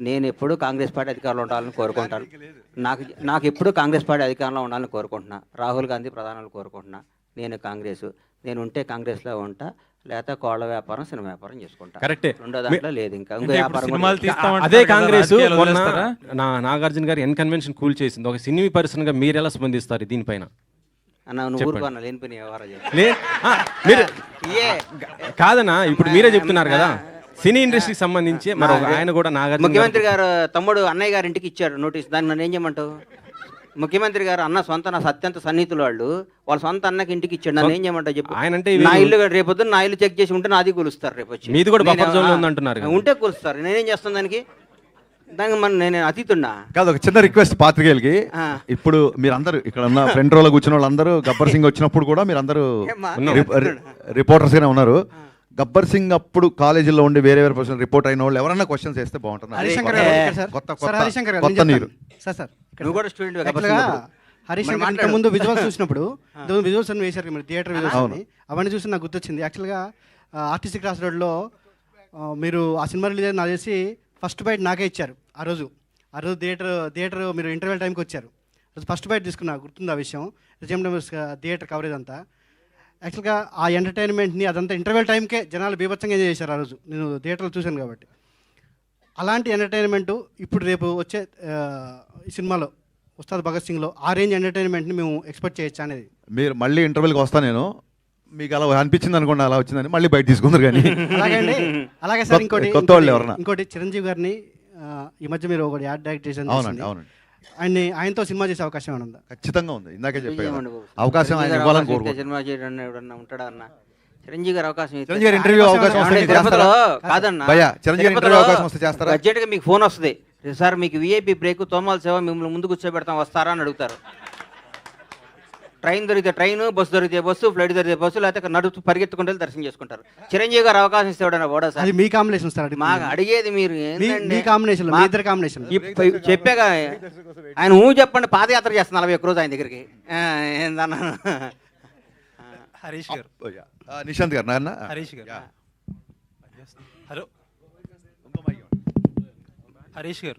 నేను ఎప్పుడూ కాంగ్రెస్ పార్టీ అధికారంలో ఉండాలని కోరుకుంటాను. నాకు నాకు ఎప్పుడూ కాంగ్రెస్ పార్టీ అధికారంలో ఉండాలని కోరుకుంటున్నా. రాహుల్ గాంధీ ప్రధానాలు కోరుకుంటున్నా. నేను కాంగ్రెస్ నేను ఉంటే కాంగ్రెస్లో ఉంటా లేకపోతే కోళ్ళ వ్యాపారం సినిమా వ్యాపారం చేసుకుంటా. కరెక్టే. రెండో దాంట్లో లేదు ఇంకా. ఇంకో వ్యాపారం అదే కాంగ్రెస్? నా నాగార్జున గారు ఎన్ కన్వెన్షన్ కూల్ చేసింది. ఒక సినీ పర్సన్గా మీరు ఎలా స్పందిస్తారు దీనిపైన? అన్న నువ్వు ఊరుకోన్న లేనిపోయిన వ్యవహారం చేయి. లే ఆ, మీరు ఇయ్యే. కాదనా ఇప్పుడు మీరే చెప్తున్నారు కదా. సినీ ఇండస్ట్రీకి సంబంధించి మరి ఒక ఆయన కూడా నాగార్జున గారు- ముఖ్యమంత్రి గారు తమ్ముడు అన్నయ్య గారి ఇంటికి ఇచ్చాడు నోటీస్. దాన్ని నన్ను ఏం చేయమంటావు? ముఖ్యమంత్రి గారు అన్న సొంత నా అత్యంత సన్నిహితులు వాళ్ళు. వాళ్ళ సొంత అన్నకి ఇంటికి ఇచ్చాడు. నన్ను ఏం చేయమంటావు చెప్పు. ఆయన అంటే నా ఇల్లు రేపొద్దున నా ఇల్లు చెక్ చేసి ఉంటే నాది కూలుస్తారు రేపు వచ్చి. మీది కూడా buffer zone లో ఉందంటున్నారు. ఉంటే కూలుస్తారు. నేనేం చేస్తాను దానికి? దానికి మన నేను అతీతున్నా కాదు ఒక చిన్న రిక్వెస్ట్ పాత్రికేయులకి. ఇప్పుడు మీరందరూ ఇక్కడ ఉన్న ఫ్రంట్ రోలో కూర్చున్న వాళ్ళందరూ గబ్బర్ సింగ్ వచ్చినప్పుడు కూడా మీరందరూ ఏమ్మా? రిప్- రి- రిపోర్టర్స్ గానే ఉన్నారు గబ్బర్ సింగ్ అప్పుడు కాలేజీలో ఉండి వేరే వేరే పర్సన్ రిపోర్ట్ అయిన వాళ్ళు ఎవరైనా క్వశ్చన్స్ వేస్తే బాగుంటుంది. హరిశంకర్ కొత్త- గారు ఇక్కడ సార్? కొత్త సార్ కొత్త నీరు. సార్ నువ్వు కూడా స్టూడెంట్ ముందు విజువల్స్ చూసినప్పుడు విజువల్స్ అని వేశారు మీరు థియేటర్ విజువల్స్ అవన్నీ చూసి నాకు గుర్తొచ్చింది. యాక్చువల్గా ఆర్టిస్టిక్ క్రాస్ రోడ్లో మీరు ఆ సినిమా రిలీజ్ అయిన నాకు చేసి ఫస్ట్ బైట్ నాకే ఇచ్చారు ఆ రోజు. ఆ రోజు థియేటర్ థియేటర్ మీరు ఇంటర్వెల్ టైంకి వచ్చారు. ఫస్ట్ బైట్ తీసుకున్నా గుర్తుంది ఆ విషయం? రిజమ్ థియేటర్ కవరేజ్ అంతా. యాక్చువల్గా ఆ ఎంటర్టైన్మెంట్ని అదంతా ఇంటర్వెల్ టైంకే జనాలు బీభత్సంగా ఎంజాయ్ చేశారు ఆ రోజు. నేను థియేటర్లో చూశాను కాబట్టి. అలాంటి ఎంటర్టైన్మెంట్ ఇప్పుడు రేపు వచ్చే సినిమాలో ఉస్తాద్ భగత్ సింగ్లో ఆ రేంజ్ ఎంటర్టైన్మెంట్ని మేము ఎక్స్పెక్ట్ చేయొచ్చు అనేది. మీరు మళ్ళీ ఇంటర్వ్యూకి వస్తా నేను. మీకు అలా అనిపించింది అనుకోండి అలా వచ్చిందని మళ్ళీ బయట తీసుకుందరు కానీ. అలాగే అండి. అలాగే సార్ ఇంకోటి ఇంకోటి- చిరంజీవి గారిని ఈ మధ్య మీరు ఒకటి యాడ్ డైరెక్ట్ చేసిన అవునండి అవునండి. ఆయన్ని ఆయనతో సినిమా చేసే అవకాశం ఏమైనా ఉందా? ఖచ్చితంగా ఉంది. ఇందాకే చెప్పాను. అవకాశం ఆయన ఇవ్వాలని కోరుకుంటున్నాను సినిమా చేయడం ఎవడన్నా ఉంటాడా అన్న? చిరంజీవి గారు అవకాశం ఇస్తే- చిరంజీవి గారు ఇంటర్వ్యూ అవకాశం వస్తే మీరు చేస్తారా? కాదన్న. భయ్యా, చిరంజీవి గారి ఇంటర్వ్యూ అవకాశం వస్తే చేస్తారా? అర్జెంట్గా మీకు ఫోన్ వస్తుంది. సార్ మీకు విఐపి బ్రేక్ తోమాల సేవ మిమ్మల్ని ముందు కూర్చోబెడతాం వస్తారా అని అడుగుతారు. ట్రైన్ దొరికితే ట్రైన్ బస్సు దొరికితే బస్సు ఫ్లైట్ దొరికితే బస్సు లేకపోతే నడుస్తూ పరిగెత్తుకుంటూ వెళ్ళి దర్శనం చేసుకుంటారు. చిరంజీవి గారు అవకాశం ఇస్తే ఎవడన్నా పోడా సార్? అది మీ కాంబినేషన్ సార్ అది మాకు అడిగేది మీరు మీ ఏంటండి? మీ కాంబినేషన్ మీ ఇద్దరు కాంబినేషన్ ఇప్ప- ఆయన ఊ చెప్పండి పాదయాత్ర చేస్తాను నలభై ఒక్క రోజు ఆయన దగ్గరికి. ఆ, హరీష్ గారు. నిశాంత్ గారు నాన్న? హరీష్ గారు. హలో. హరీష్ గారు.